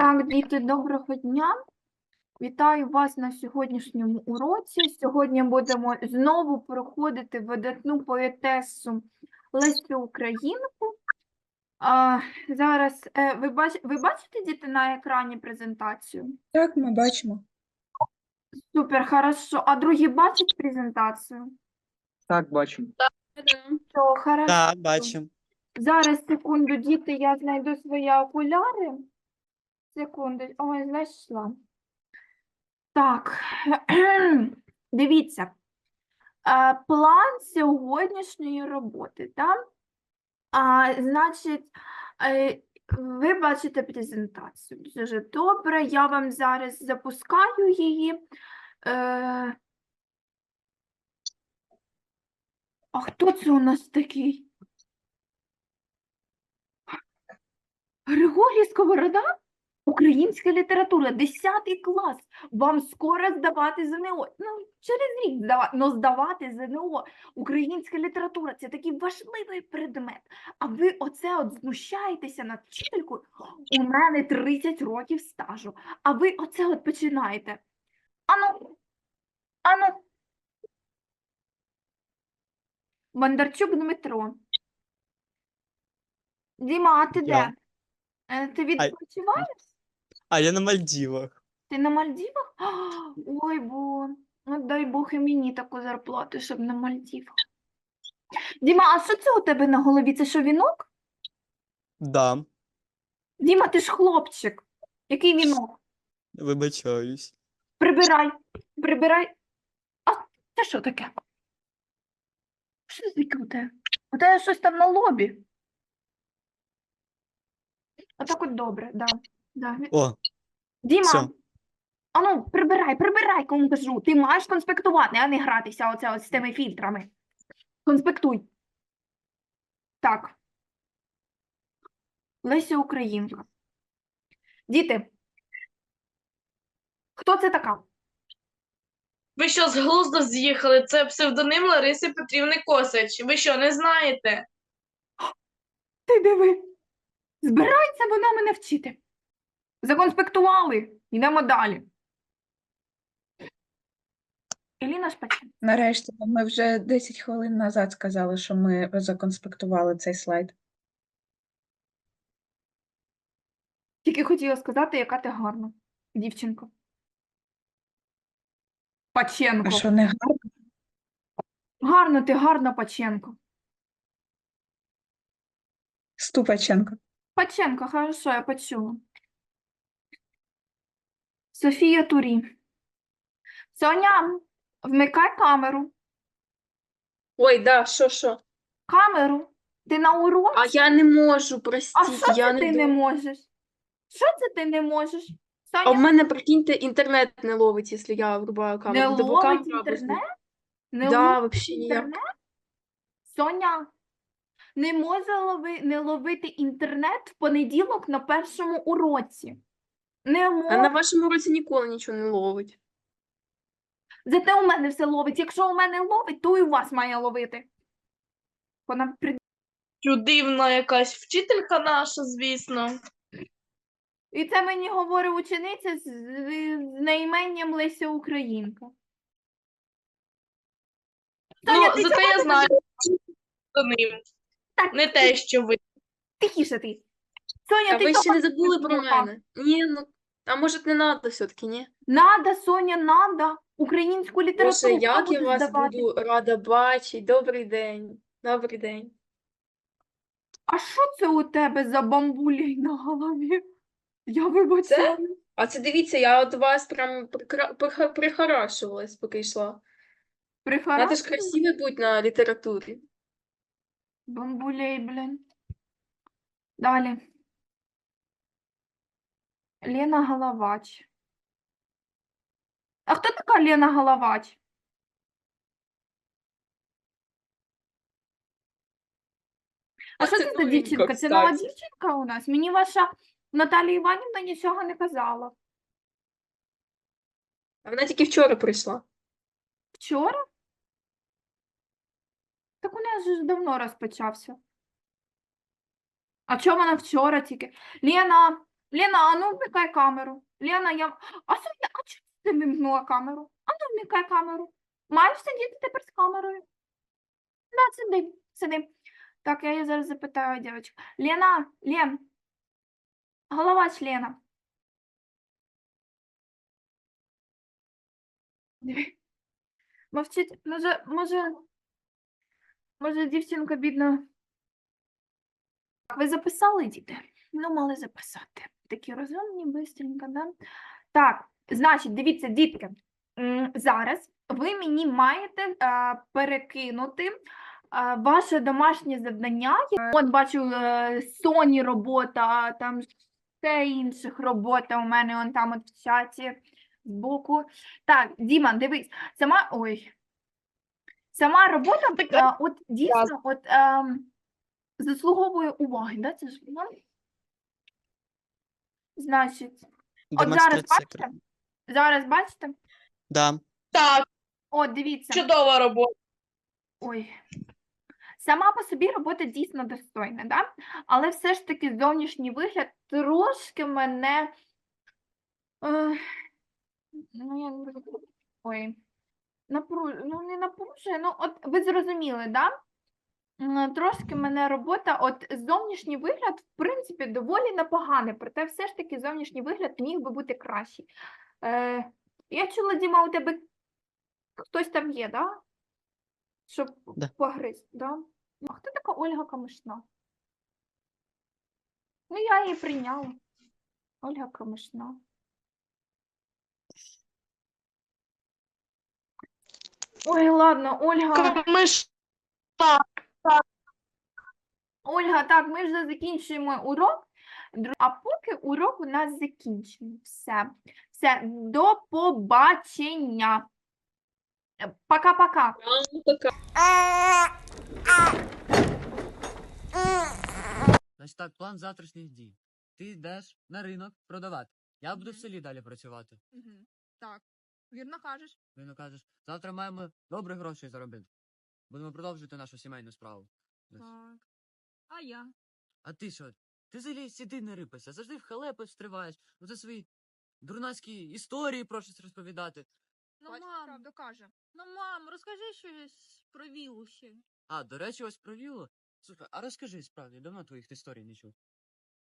Так, діти, доброго дня. Вітаю вас на сьогоднішньому уроці. Сьогодні будемо знову проходити видатну поетесу Лесю Українку. А, зараз е, ви, бач, ви бачите, діти, на екрані презентацію? Так, ми бачимо. Супер, хорошо. А другі бачать презентацію? Так, бачимо. То хорошо. Так, бачимо. Зараз, секунду, діти, я знайду свої окуляри. Секунду. Ой, знайшла. Так, дивіться. Е, План сьогоднішньої роботи, так? А, значить, е, ви бачите презентацію. Дуже добре. Я вам зараз запускаю її. Е, А хто це у нас такий? Григорій Сковорода? Українська література, 10 клас. Вам скоро здавати ЗНО. Ну, через рік здавати, ну здавати ЗНО. Українська література це такий важливий предмет. А ви оце от знущаєтеся над вчителькою. У мене 30 років стажу. А ви оце от починаєте. Ану, ану. Бондарчук Дмитро. Діма, а ти де? Я. Е, Ти відпочиваєш? А я на Мальдівах. Ти на Мальдівах? А, Ой, бо, ну дай Бог і мені таку зарплату, щоб на Мальдівах. Діма, а що це у тебе на голові? Це що, вінок? Да, Діма, ти ж хлопчик. Який вінок? вибачаюсь. Прибирай, прибирай. А це що таке? Що це таке у тебе? У тебе щось там на лобі. Отак от добре, да. Да. О, Діма, Всьо. ану, прибирай, прибирай, кому кажу. Ти маєш конспектувати, а не гратися оце от з тими фільтрами. Конспектуй. Так. Леся Українка. Діти. Хто це така? Ви що, з глузду з'їхали? Це псевдоним Лариси Петрівни Косач. Ви що, не знаєте? Ти диви. Збирається вона мене вчити. Законспектували. Йдемо далі. Еліна Шпачин. Нарешті, ми вже 10 хвилин назад сказали, що ми законспектували цей слайд. Тільки хотіла сказати, яка ти гарна, дівчинко. Паченко. А що не гарно? Гарна ти, гарна Паченко. Ступаченко. Паченко, хорошо, я почула. Софія Турі. Соня, вмикай камеру. Ой, да, що, що? Камеру. Ти на уроці? А я не можу, А що я це ти не не можеш? Що це ти не можеш? А в Соня, мене, прикиньте, інтернет не ловить, якщо я врубаю не камеру. Тобто ловить камера без- інтернет? Не Да, вообще ніяк. інтернет? Соня, не може лови, не ловити інтернет в понеділок на першому уроці. Не А на вашому уроці ніколи нічого не ловить. Зате у мене все ловить. Якщо у мене ловить, то і у вас має ловити. Вона при... Дивна якась вчителька наша, звісно. І це мені говорить учениця з, з, з найменням Леся Українка. Соня, Ну, зате чого я знаю. псевдоним. Так, Не те, що ви. Тихіше ти. Соня, А ти ви ще не забули про мене? Ні, ну, а може не треба все-таки, ні? Надо, Соня, надо. Українську літературу. Боже, як я вас здавати? буду рада бачити. Добрий день. Добрий день. А що це у тебе за бамбулій на голові? Я вибачаю. А це дивіться, я от вас прям прикра- прихорашувалась, поки йшла. Надо ж красивой бути на літературі. Бамбулей, блін. Далі. Лена Головач. А хто така Лена Головач? А що це це за дівчинка? Це нова дівчинка у нас? Мені ваша Наталія Іванівна нічого не казала. А вона тільки вчора прийшла. Вчора? Так у нас же давно розпочався. А чого вона вчора тільки? Лена, Лена, а ну вмикай камеру. Лена, я. А Соня, а чому ти вимкнула камеру? А ну вмикай камеру. Маєш сидіти тепер з камерою? Да, сиди, сиди. Так, я її зараз запитаю, дівчинка. Лена, Лен, голова члена. Мовчить, може, може, може, дівчинка бідна. Ви записали, діти? Ну, мали записати. Такі розумні, бистренько, да? Так, значить, дивіться, дітки, зараз ви мені маєте е, перекинути е, ваше домашнє завдання. Е, От бачу Соні робота, там ще інших робота у мене он там от в чаті збоку. Так, Діма, дивись, сама. Ой. Сама робота, от дійсно, от ем, заслуговує уваги, да? Це ж Значить, от зараз Демонстрація. бачите? Зараз бачите? Да. Так, От дивіться. чудова робота. Ой. Сама по собі робота дійсно достойна, да? але все ж таки зовнішній вигляд трошки мене. Е, ну, я не буду- Ой. Напру... Ну, не напружує. Ну, от ви зрозуміли, да? Трошки мене робота, от зовнішній вигляд, в принципі, доволі непоганий, проте все ж таки зовнішній вигляд міг би бути кращий. Е, я чула, Діма, у тебе хтось там є, да? Щоб Да. погризти, да? А хто така Ольга Камишна? Ну, я її прийняла. Ольга Камишна. Ой, ладно, Ольга. Камиш. Ольга, так, ми вже закінчуємо урок. А поки урок у нас закінчений. Все. Все, до побачення. Пока-пока. Значить так, план завтрашніх дій. Ти йдеш на ринок продавати. Я буду в селі далі працювати. Так, вірно кажеш. Він ну, кажеш, завтра маємо добре гроші заробити. Будемо продовжувати нашу сімейну справу. Так. А я? А ти що? Ти взагалі сіди не рипайся, завжди в халепи встриваєш. Оце свої дурнацькі історії просиш розповідати. Ну, мам. правду каже. Ну, мам, розкажи щось про вілу ще. А, до речі, ось про Вілу. Слухай, а розкажи справді, давно твоїх історій не чув.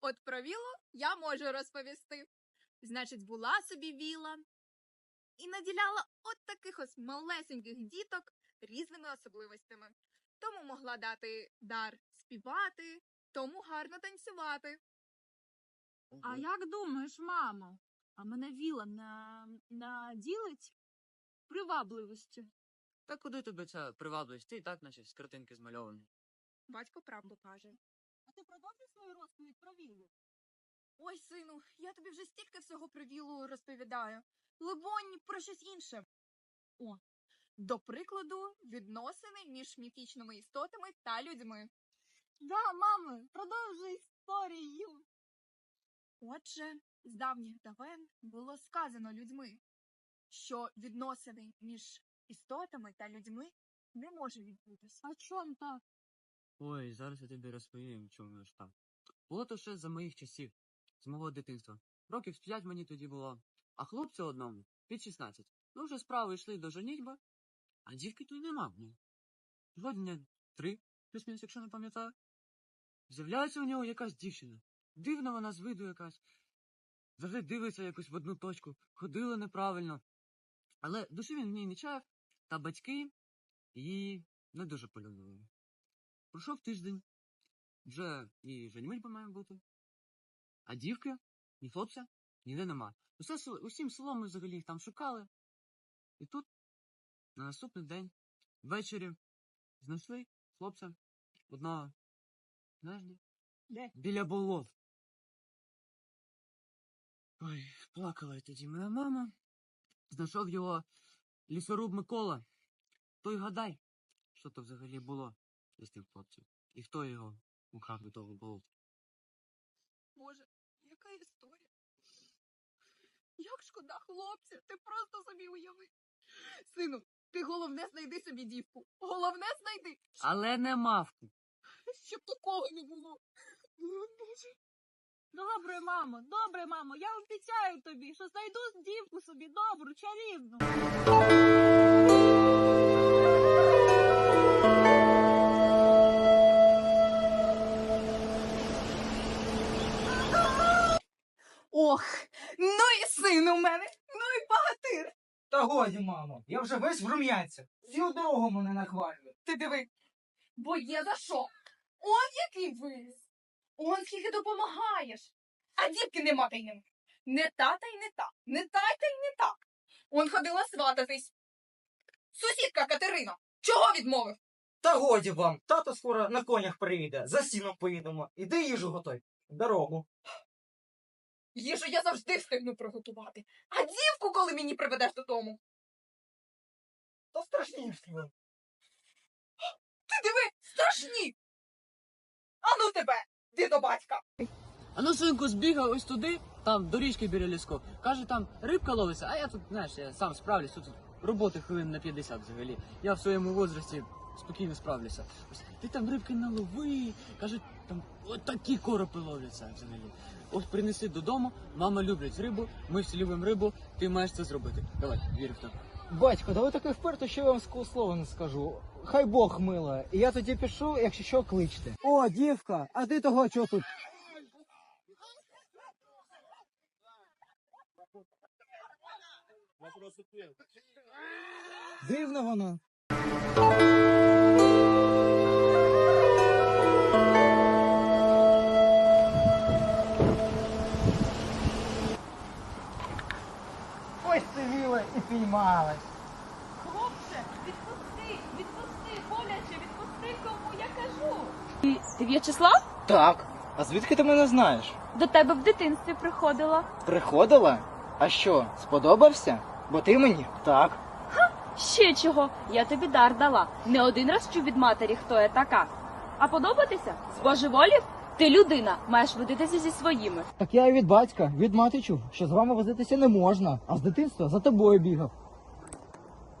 От про вілу я можу розповісти. Значить, була собі віла і наділяла от таких ось малесеньких діток різними особливостями. Тому могла дати дар співати, тому гарно танцювати. А як думаєш, мамо? А мене віла на... наділить привабливістю. Та куди тобі ця привабливість? Ти і так, наче з картинки змальований. Батько правду каже. А ти продовжуй свою розповідь про віллу? Ой, сину, я тобі вже стільки всього про вілу розповідаю. Либонь, про щось інше. О, до прикладу, відносини між міфічними істотами та людьми. Да, мамо, продовжуй історію. Отже, з давніх давен було сказано людьми, що відносини між істотами та людьми не може відбутися. А чом так? Ой, зараз я тобі розповім, чому ж так. Було то ще за моїх часів, з мого дитинства. Років з п'ять мені тоді було, а хлопцю одному під 16. Ну вже справи йшли до женітьби, а дівки й нема. Ну. Годня три, плюс-мінус, якщо не пам'ятаю. З'являється у нього якась дівчина. Дивна вона з виду якась. Завжди дивиться якось в одну точку, ходила неправильно. Але душі він в ній не чаяв, та батьки її не дуже полюбили. Пройшов тиждень, вже і женьмичба має бути. А дівки, ні хлопця, ніде нема. Усе село, усім селом ми взагалі їх там шукали. І тут, на наступний день, ввечері, знайшли хлопця одного. Знаєш де? Де? Біля болот. Ой, плакала тоді моя мама. Знайшов його лісоруб Микола. Той гадай, що то взагалі було з тим хлопцем. І хто його украв до того болота. Боже? Як шкода хлопця, ти просто собі уяви. Сину, ти головне знайди собі дівку. Головне знайди, Але не мавку. щоб такого не було. Добре, мамо, добре, мамо. Я обіцяю тобі, що знайду дівку собі добру, чарівну. Ох, син у мене, ну і багатир. Та годі, мамо, я вже весь в рум'янцях. Всю дорогу мене нахвалює. Ти диви, бо є за що. Он який виріс. Он скільки допомагаєш. А дівки нема та й нема. Не та та й не та, не та й та й не та. Он ходила свататись. Сусідка Катерина, чого відмовив? Та годі вам, тато скоро на конях приїде, за сіном поїдемо. Іди їжу готуй. Дорогу. Їжу я завжди встигну приготувати. А дівку, коли мені приведеш додому? Та страшніше. ви. Ти диви, страшні. Ану тебе, дідо батька. А ну, синку, збігав ось туди, там до річки біля ліску. Каже, там рибка ловиться, а я тут, знаєш, я сам справлюсь, тут роботи хвилин на 50 взагалі. Я в своєму возрасті спокійно справлюся. Ось ти там рибки налови, кажуть, там отакі коропи ловляться взагалі. Ось принеси додому, мама любить рибу, ми всі любимо рибу, ти маєш це зробити. Давай, вірю в тебе. Батько, да ви таке вперто, що я вам слова не скажу. Хай Бог милує. І я тоді пишу, якщо що, кличте. О, дівка, а ти того чого тут? Дивно воно. Це і піймалась. Хлопче, відпусти, відпусти, боляче, відпусти, кому я кажу. Ти, ти В'ячеслав? Так. А звідки ти мене знаєш? До тебе в дитинстві приходила. Приходила? А що, сподобався? Бо ти мені? Так. Ще чого? Я тобі дар дала. Не один раз чув від матері, хто я така. А подобатися? З божеволів? Ти людина, маєш водитися зі своїми. Так я і від батька, від мати чув, що з вами возитися не можна, а з дитинства за тобою бігав.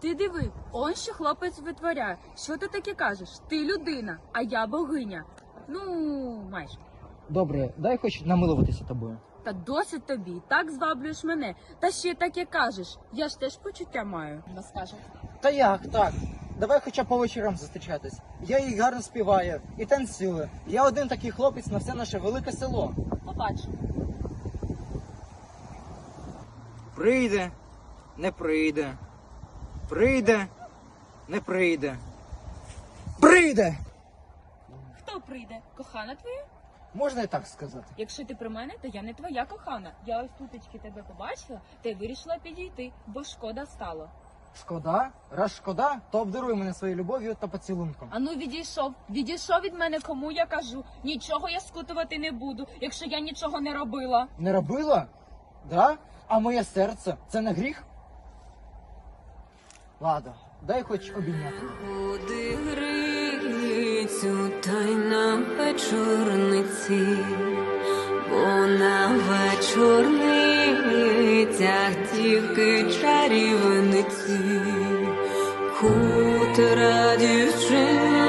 Ти диви, он що хлопець витворяє. Що ти таке кажеш? Ти людина, а я богиня. Ну, майже. Добре, дай хоч намилуватися тобою. Та досить тобі, так зваблюєш мене. Та ще таке кажеш. Я ж теж почуття маю. Розкаже. Та як так? Давай хоча б по вечорам зустрічатись. Я їй гарно співаю і танцюю. Я один такий хлопець на все наше велике село. Побачу. Прийде, не прийде. Прийде, не прийде. Прийде! Хто прийде? Кохана твоя? Можна і так сказати. Якщо ти при мене, то я не твоя кохана. Я ось тутечки тебе побачила, та й вирішила підійти, бо шкода стало. Шкода? Раз шкода, то обдаруй мене своєю любов'ю та поцілунком. Ану, відійшов, відійшов від мене, кому я кажу. Нічого я скутувати не буду, якщо я нічого не робила. Не робила? Да? А моє серце це не гріх? Ладно, дай хоч обійняти. Ходи грицю, та й на вечорниці, бо на вечорницях тільки чарівниці, хутра дівчина.